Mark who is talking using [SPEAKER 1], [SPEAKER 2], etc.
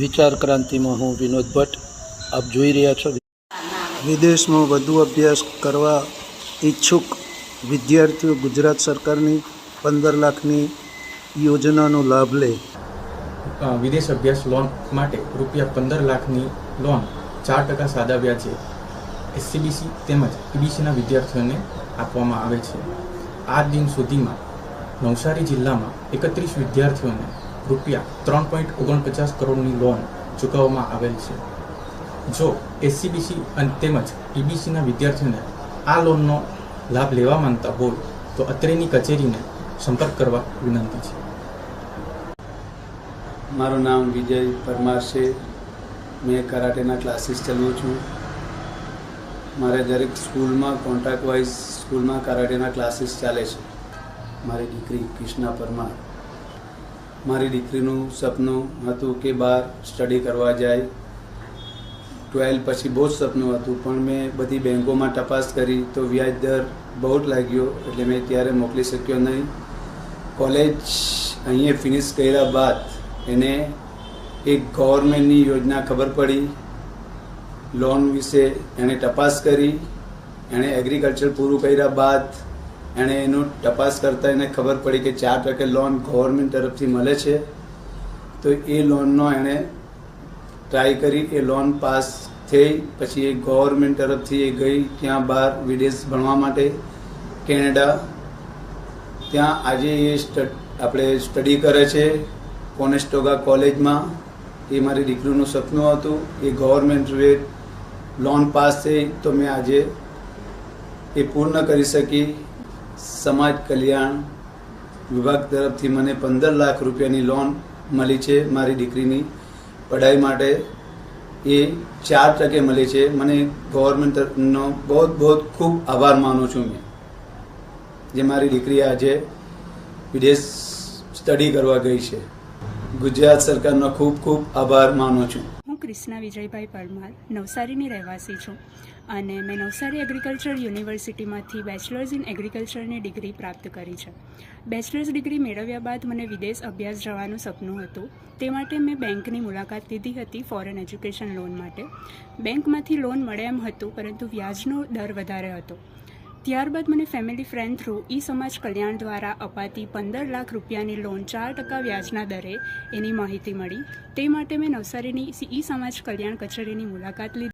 [SPEAKER 1] વિચાર ક્રાંતિમાં હું વિનોદ ભટ્ટ આપ જોઈ રહ્યા છો
[SPEAKER 2] વિદેશમાં વધુ અભ્યાસ કરવા ઈચ્છુક વિદ્યાર્થીઓ ગુજરાત સરકારની પંદર લાખની યોજનાનો લાભ લે.
[SPEAKER 3] વિદેશ અભ્યાસ લોન માટે રૂપિયા પંદર લાખની લોન ચાર ટકા સાદા વ્યાજે એસસીબીસી તેમજ પીબીસીના વિદ્યાર્થીઓને આપવામાં આવે છે. આ દિન સુધીમાં નવસારી જિલ્લામાં એકત્રીસ વિદ્યાર્થીઓને રૂપિયા ત્રણ પોઈન્ટ ઓગણપચાસ કરોડની લોન ચૂકવવામાં આવેલ છે. જો એસસીબીસી અને તેમજ ઈબીસીના વિદ્યાર્થીઓને આ લોનનો લાભ લેવા માંગતા હોય, તો અત્રેની કચેરીને સંપર્ક કરવા વિનંતી છે.
[SPEAKER 4] મારું નામ વિજય પરમાર છે. મેં કરાટેના ક્લાસીસ ચલાવું છું. મારે દરેક સ્કૂલમાં કોન્ટ્રાક્ટ વાઇઝ સ્કૂલમાં કરાટેના ક્લાસીસ ચાલે છે. મારી દીકરી કૃષ્ણા પરમાર. મારી દીકરીનું સપનું હતું કે બહાર સ્ટડી કરવા જાય. ટ્વેલ્થ પછી બહુ જ સપનું હતું, પણ મેં બધી બેંકોમાં તપાસ કરી તો વ્યાજ દર બહુ જ લાગ્યો, એટલે મેં ત્યારે મોકલી શક્યો નહીં. કોલેજ અહીંયા ફિનિશ કર્યા બાદ એને એક ગવર્મેન્ટની યોજના ખબર પડી. લોન વિશે એણે તપાસ કરી, એણે એગ્રીકલ્ચર પૂરું કર્યા બાદ એણે એનું તપાસ કરતાં એને ખબર પડી કે ચાર ટકે લોન ગવર્મેન્ટ તરફથી મળે છે. તો એ લોનનો એણે ટ્રાય કરી, એ લોન પાસ થઈ, પછી એ ગવર્મેન્ટ તરફથી એ ગઈ ત્યાં બહાર વિદેશ ભણવા માટે, કેનેડા. ત્યાં આજે એ સ્ટડ આપણે સ્ટડી કરે છે, કોનેસ્ટોગા કોલેજમાં. એ મારી દીકરીનું સપનું હતું. એ ગવર્મેન્ટ રેટ લોન પાસ થઈ, તો મેં આજે એ પૂર્ણ કરી શકી. સમાજ કલ્યાણ વિભાગ તરફથી મને પંદર લાખ રૂપિયાની લોન મળી છે મારી દીકરીની. પઢાઈ માટે એ ચાર ટકે મળી છે. મને ગવર્મેન્ટનો બહુ બહુ ખૂબ આભાર માનું છું મેં. જે મારી દીકરી આજે વિદેશ સ્ટડી કરવા ગઈ છે. ગુજરાત સરકારનો ખૂબ ખૂબ આભાર માનું છું.
[SPEAKER 5] કૃષ્ણા વિજયભાઈ પરમાર, નવસારીની રહેવાસી છું અને મેં નવસારી એગ્રીકલ્ચર યુનિવર્સિટીમાંથી બેચલર્સ ઇન એગ્રીકલ્ચરની ડિગ્રી પ્રાપ્ત કરી છે. બેચલર્સ ડિગ્રી મેળવ્યા બાદ મને વિદેશ અભ્યાસ જવાનું સપનું હતું. તે માટે મેં બેંકની મુલાકાત લીધી હતી ફોરેન એજ્યુકેશન લોન માટે. બેંકમાંથી લોન મળે એમ હતું, પરંતુ વ્યાજનો દર વધારે હતો. ત્યારબાદ મને ફેમિલી ફ્રેન્ડ થ્રુ ઈ સમાજ કલ્યાણ દ્વારા અપાતી પંદર લાખ રૂપિયાની લોન ચાર ટકા વ્યાજના દરે એની માહિતી મળી. તે માટે મેં નવસારીની ઈ સમાજ કલ્યાણ કચેરીની મુલાકાત લીધી.